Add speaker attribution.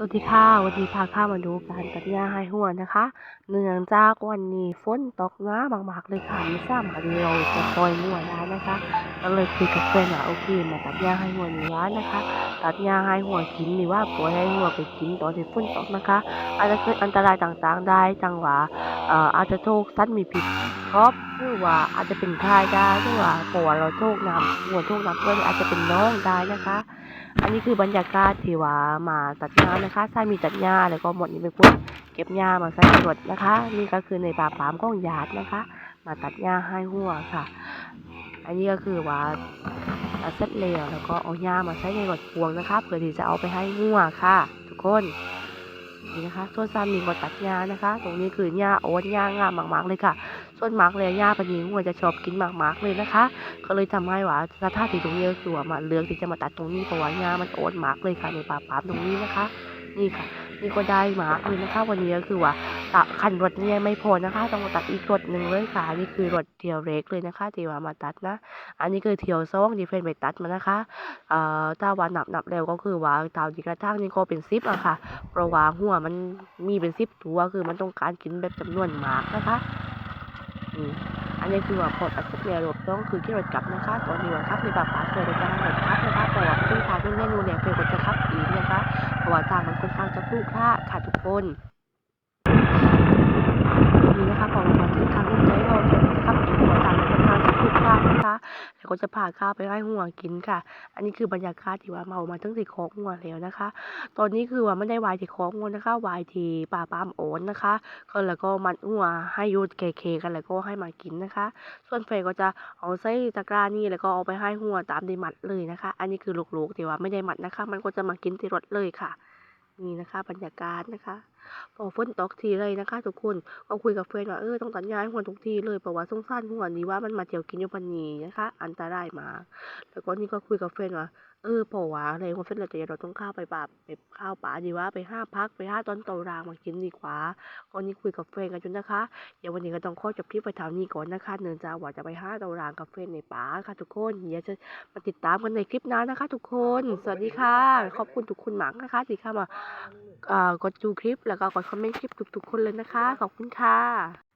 Speaker 1: สวัสดีค่ะ วันนี้พาข้ามาดูการตัดหญ้าให้หัวนะคะ เนื่องจากวันนี้ฝนตกหน้ามากๆเลยค่ะไม่ทราบค่ะเราจะซอยหัวร้านนะคะก็เลยคุยกับเพื่อนว่าโอเคมาตัดหญ้าให้หัวในร้านนะคะ ตัดหญ้าให้หัวกินหรือว่าปล่อยให้หัวไปกินตอนที่ฝนตกนะคะ อาจจะเกิดอันตรายต่างๆได้จังหวะอาจจะโชคสัตว์มีพิษครอบหรือว่าอาจจะเป็นคายได้หรือว่าเพราะว่าเราโชคน้ำหัวโชคน้ำเพื่อนอาจจะเป็นน้องได้นะคะ อันนี้คือบรรยากาศที่ว่ามาตัดหญ้านะคะใช่มีตัดหญ้าแล้วก็หมดนี้ไปพวกเก็บหญ้ามาใส่ในรถนะคะ นี่ก็คือในป่าปามของญาตินะคะ มาตัดหญ้าให้หัวค่ะ อันนี้ก็คือว่าตัดเสร็จแล้วแล้วก็เอาหญ้ามาใส่ในรถพวงนะคะเพื่อที่จะเอาไปให้หัวค่ะ ทุกคนนี่นะคะส่วนซามีก็ตัดหญ้านะคะ ตรงนี้คือหญ้าโอ๊ตหญ้างามมากๆเลยค่ะ ส่วนมากเลยหญ้าปนีหัวจะชอบกินมากๆเลยนะคะ ก็เลยทำให้ว่าสถานที่ตรงนี้คือว่ามาเลือกที่จะมาตัดตรงนี้เพราะว่าหญ้ามันโอดมากเลยค่ะในป่าปามตรงนี้นะคะ นี่ค่ะนี่ก็ได้มากเลยนะคะ วันนี้ก็คือว่าตัดคันรถเนี่ยไม่พอนะคะ ต้องมาตัดอีกรถหนึ่งเลยค่ะนี่คือรถเทียวเล็กเลยนะคะที่ว่ามาตัดนะ อันนี้คือเทียวซองที่เฟนไปตัดมานะคะเอ่อถ้าว่านับนับแล้วก็คือว่าตามที่กระทั่งนี่ก็เป็นซิปอะค่ะเพราะว่าหัวมันมีเป็นซิปตัวคือมันต้องการกินแบบจำนวนมากนะคะ อืออันนี้คือว่าพอตัดเสร็จแล้วรถต้องคือขี่รถกลับนะคะตอนนี้ว่าครับในป่าป่าเสือจะให้รถครับนะคะเพราะว่าเส้นทางที่เมนูเนี่ยเฟยก็จะครับอีกนะคะเพราะว่าทางมันค่อนข้างจะครุขระค่ะทุกคน จะพาข้าวไปให้หัวกินค่ะ อันนี้คือบรรยากาศที่ว่าเมามาตั้งแต่คอกหัวแล้วนะคะ ตอนนี้คือว่าไม่ได้วายที่คอกหัวนะคะวายที่ป่าปามโอนนะคะก็แล้วก็มัดหัวให้ยูดเคๆกันแล้วก็ให้มากินนะคะ ส่วนเฟยก็จะเอาใส่ตะกร้านี่แล้วก็เอาไปให้หัวตามที่มัดเลยนะคะ อันนี้คือลูกๆที่ว่าไม่ได้มัดนะคะ มันก็จะมากินที่รถเลยค่ะ นี่นะคะบรรยากาศนะคะพอฝนตกทีเลยนะคะ ทุกคนก็คุยกับเพื่อนว่าเออต้องตัดย้ายหัวทุกทีเลยเพราะว่าสงสารหัวนี้ว่ามันมาเที่ยวกินอยู่ปันนี้นะคะ อันตรายมากแล้วก็นี่ก็คุยกับเพื่อนว่า เออพราะว่าอะไรว่าเพื่อนเราจะเราต้องข้าวไปป่าไปข้าวป่าดีว่าไปห้าพักไปห้าตอนเตารางมากินดีกว่าก็นี่คุยกับเพื่อนกันจนนะคะ เดี๋ยววันนี้ก็ต้องขอจบคลิปไปเท่านี้ก่อนนะคะเนื่องจากว่าจะไปห้าเตารางกาแฟในป่าค่ะทุกคนเดี๋ยวจะมาติดตามกันในคลิปหน้านะคะ ทุกคน สวัสดีค่ะ ขอบคุณทุกคนมากนะคะที่เข้ามาอ่อกดดูคลิปแล้วก็กดคอมเมนต์คลิปทุกๆคนเลยนะคะ ขอบคุณค่ะ